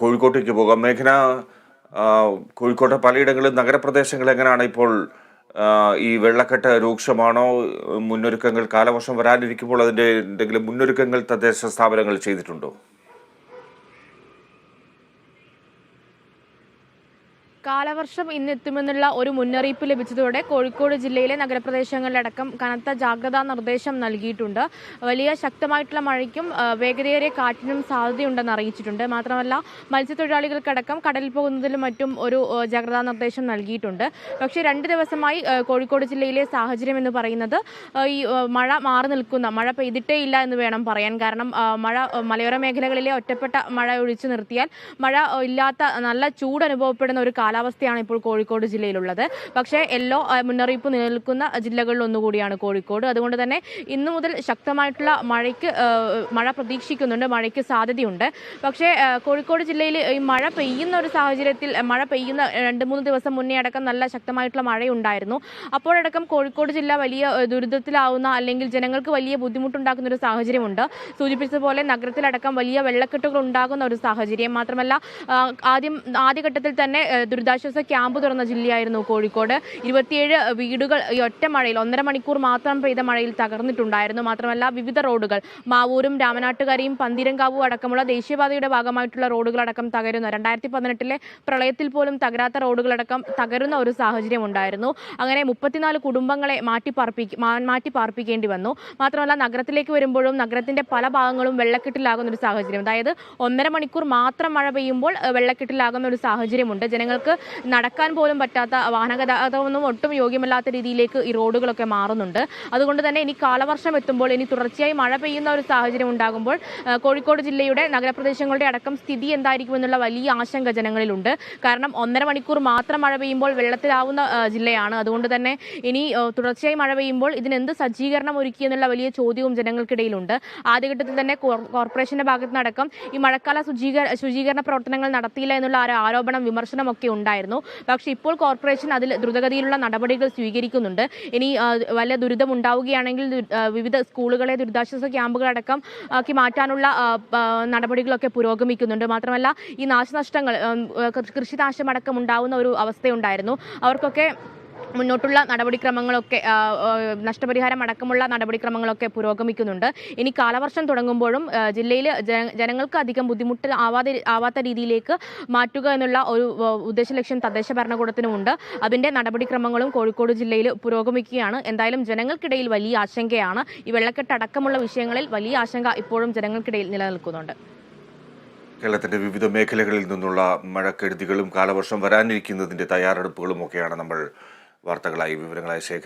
കോഴിക്കോട്ടേക്ക് പോകാം. മേഘന കോഴിക്കോട്ടെ പലയിടങ്ങളിലും നഗരപ്രദേശങ്ങൾ എങ്ങനെയാണ് ഇപ്പോൾ ഈ വെള്ളക്കെട്ട് രൂക്ഷമാണോ? മുന്നൊരുക്കങ്ങൾ കാലവർഷം വരാനിരിക്കുമ്പോൾ അതിന്റെ എന്തെങ്കിലും മുന്നൊരുക്കങ്ങൾ തദ്ദേശ സ്ഥാപനങ്ങൾ ചെയ്തിട്ടുണ്ടോ? കാലവർഷം ഇന്നെത്തുമെന്നുള്ള ഒരു മുന്നറിയിപ്പ് ലഭിച്ചതോടെ കോഴിക്കോട് ജില്ലയിലെ നഗരപ്രദേശങ്ങളിലടക്കം കനത്ത ജാഗ്രതാ നിർദ്ദേശം നൽകിയിട്ടുണ്ട്. വലിയ ശക്തമായിട്ടുള്ള മഴയ്ക്കും വേഗതയേറിയ കാറ്റിനും സാധ്യതയുണ്ടെന്ന് അറിയിച്ചിട്ടുണ്ട്. മാത്രമല്ല മത്സ്യത്തൊഴിലാളികൾക്കടക്കം കടലിൽ പോകുന്നതിലും മറ്റും ഒരു ജാഗ്രതാ നിർദ്ദേശം നൽകിയിട്ടുണ്ട്. പക്ഷേ രണ്ട് ദിവസമായി കോഴിക്കോട് ജില്ലയിലെ സാഹചര്യം എന്ന് പറയുന്നത് ഈ മഴ മാറി നിൽക്കുന്ന മഴ പെയ്തിട്ടേ ഇല്ല എന്ന് വേണം പറയാൻ. കാരണം മഴ മലയോര മേഖലകളിലെ ഒറ്റപ്പെട്ട മഴ ഒഴിച്ചു നിർത്തിയാൽ മഴ ഇല്ലാത്ത നല്ല ചൂട് അനുഭവപ്പെടുന്ന ഒരു കാലാവസ്ഥയാണ് ഇപ്പോൾ കോഴിക്കോട് ജില്ലയിലുള്ളത്. പക്ഷേ യെല്ലോ മുന്നറിയിപ്പ് നിലനിൽക്കുന്ന ജില്ലകളിൽ ഒന്നുകൂടിയാണ് കോഴിക്കോട്. അതുകൊണ്ട് തന്നെ ഇന്നു മുതൽ ശക്തമായിട്ടുള്ള മഴയ്ക്ക് മഴ പ്രതീക്ഷിക്കുന്നുണ്ട്. മഴയ്ക്ക് സാധ്യതയുണ്ട്. പക്ഷേ കോഴിക്കോട് ജില്ലയിൽ ഈ മഴ പെയ്യുന്ന ഒരു സാഹചര്യത്തിൽ മഴ പെയ്യുന്ന രണ്ട് മൂന്ന് ദിവസം മുന്നേ അടക്കം നല്ല ശക്തമായിട്ടുള്ള മഴയുണ്ടായിരുന്നു. അപ്പോഴടക്കം കോഴിക്കോട് ജില്ല വലിയ ദുരിതത്തിലാവുന്ന അല്ലെങ്കിൽ ജനങ്ങൾക്ക് വലിയ ബുദ്ധിമുട്ടുണ്ടാക്കുന്ന ഒരു സാഹചര്യമുണ്ട്. സൂചിപ്പിച്ചതുപോലെ നഗരത്തിലടക്കം വലിയ വെള്ളക്കെട്ടുകൾ ഉണ്ടാകുന്ന ഒരു സാഹചര്യം മാത്രമല്ല ആദ്യം ആദ്യഘട്ടത്തിൽ തന്നെ ആ, ദുരിതാശ്വാസ ക്യാമ്പ് തുറന്ന ജില്ലയായിരുന്നു കോഴിക്കോട്. ഇരുപത്തിയേഴ് വീടുകൾ ഈ ഒറ്റ മഴയിൽ ഒന്നര മണിക്കൂർ മാത്രം പെയ്ത മഴയിൽ തകർന്നിട്ടുണ്ടായിരുന്നു. മാത്രമല്ല വിവിധ റോഡുകൾ മാവൂരും രാമനാട്ടുകരയും പന്തിരങ്കാവും അടക്കമുള്ള ദേശീയപാതയുടെ ഭാഗമായിട്ടുള്ള റോഡുകളടക്കം തകരുന്ന. രണ്ടായിരത്തി പതിനെട്ടിലെ പ്രളയത്തിൽ പോലും തകരാത്ത റോഡുകളടക്കം തകരുന്ന ഒരു സാഹചര്യം ഉണ്ടായിരുന്നു. അങ്ങനെ മുപ്പത്തിനാല് കുടുംബങ്ങളെ മാറ്റിപ്പാർപ്പിക്കാൻ മാറ്റിപ്പാർപ്പിക്കേണ്ടി മാറ്റി പാർപ്പിക്കേണ്ടി വന്നു. മാത്രമല്ല നഗരത്തിലേക്ക് വരുമ്പോഴും നഗരത്തിന്റെ പല ഭാഗങ്ങളും വെള്ളക്കെട്ടിലാകുന്ന ഒരു സാഹചര്യം. അതായത് ഒന്നര മണിക്കൂർ മാത്രം മഴ പെയ്യുമ്പോൾ വെള്ളക്കെട്ടിലാകുന്ന ഒരു സാഹചര്യമുണ്ട്. ജനങ്ങൾക്ക് നടക്കാൻ പോലും പറ്റാത്ത വാഹനഗതാഗതമൊന്നും ഒട്ടും യോഗ്യമല്ലാത്ത രീതിയിലേക്ക് ഈ റോഡുകളൊക്കെ മാറുന്നുണ്ട്. അതുകൊണ്ട് തന്നെ ഇനി കാലവർഷം എത്തുമ്പോൾ ഇനി തുടർച്ചയായി മഴ പെയ്യുന്ന ഒരു സാഹചര്യം ഉണ്ടാകുമ്പോൾ കോഴിക്കോട് ജില്ലയുടെ നഗരപ്രദേശങ്ങളുടെ അടക്കം സ്ഥിതി എന്തായിരിക്കുമെന്നുള്ള വലിയ ആശങ്ക ജനങ്ങളിലുണ്ട്. കാരണം ഒന്നര മണിക്കൂർ മാത്രം മഴ പെയ്യുമ്പോൾ വെള്ളത്തിലാവുന്ന ജില്ലയാണ്. അതുകൊണ്ട് തന്നെ ഇനി തുടർച്ചയായി മഴ പെയ്യുമ്പോൾ ഇതിനെന്ത് സജ്ജീകരണം ഒരുക്കി എന്നുള്ള വലിയ ചോദ്യവും ജനങ്ങൾക്കിടയിലുണ്ട്. ആദ്യഘട്ടത്തിൽ തന്നെ കോർപ്പറേഷന്റെ ഭാഗത്തു നിന്നടക്കം ഈ മഴക്കാല ശുചീകര ശുചീകരണ പ്രവർത്തനങ്ങൾ നടത്തിയില്ല എന്നുള്ള ആരോപണം വിമർശനമൊക്കെ ഉണ്ടായിരുന്നു. പക്ഷേ ഇപ്പോൾ കോർപ്പറേഷൻ അതിൽ ദ്രുതഗതിയിലുള്ള നടപടികൾ സ്വീകരിക്കുന്നുണ്ട്. ഇനി വല്ല ദുരിതം ഉണ്ടാവുകയാണെങ്കിൽ വിവിധ സ്കൂളുകളെ ദുരിതാശ്വാസ ക്യാമ്പുകളടക്കം ആക്കി മാറ്റാനുള്ള നടപടികളൊക്കെ പുരോഗമിക്കുന്നുണ്ട്. മാത്രമല്ല ഈ നാശനഷ്ടങ്ങൾ കൃഷിനാശമടക്കം ഉണ്ടാവുന്ന ഒരു അവസ്ഥയുണ്ടായിരുന്നു. അവർക്കൊക്കെ മുന്നോട്ടുള്ള നടപടിക്രമങ്ങളൊക്കെ നഷ്ടപരിഹാരം അടക്കമുള്ള നടപടിക്രമങ്ങളൊക്കെ പുരോഗമിക്കുന്നുണ്ട്. ഇനി കാലവർഷം തുടങ്ങുമ്പോഴും ജില്ലയിൽ ജനങ്ങൾക്ക് അധികം ബുദ്ധിമുട്ട് ആവാതെ ആവാത്ത രീതിയിലേക്ക് മാറ്റുക എന്നുള്ള ഒരു ഉദ്ദേശ ലക്ഷ്യം തദ്ദേശ ഭരണകൂടത്തിനുമുണ്ട്. അതിന്റെ നടപടിക്രമങ്ങളും കോഴിക്കോട് ജില്ലയിൽ പുരോഗമിക്കുകയാണ്. എന്തായാലും ജനങ്ങൾക്കിടയിൽ വലിയ ആശങ്കയാണ്. ഈ വെള്ളക്കെട്ട് അടക്കമുള്ള വിഷയങ്ങളിൽ വലിയ ആശങ്ക ഇപ്പോഴും ജനങ്ങൾക്കിടയിൽ നിലനിൽക്കുന്നുണ്ട്. കേരളത്തിന്റെ വിവിധ മേഖലകളിൽ നിന്നുള്ള മഴക്കെടുതികളും കാലവർഷം വരാനിരിക്കുന്നതിന്റെ തയ്യാറെടുപ്പുകളും ഒക്കെയാണ് നമ്മൾ വാർത്തകളായി വിവരങ്ങളായി ശേഖരിച്ചത്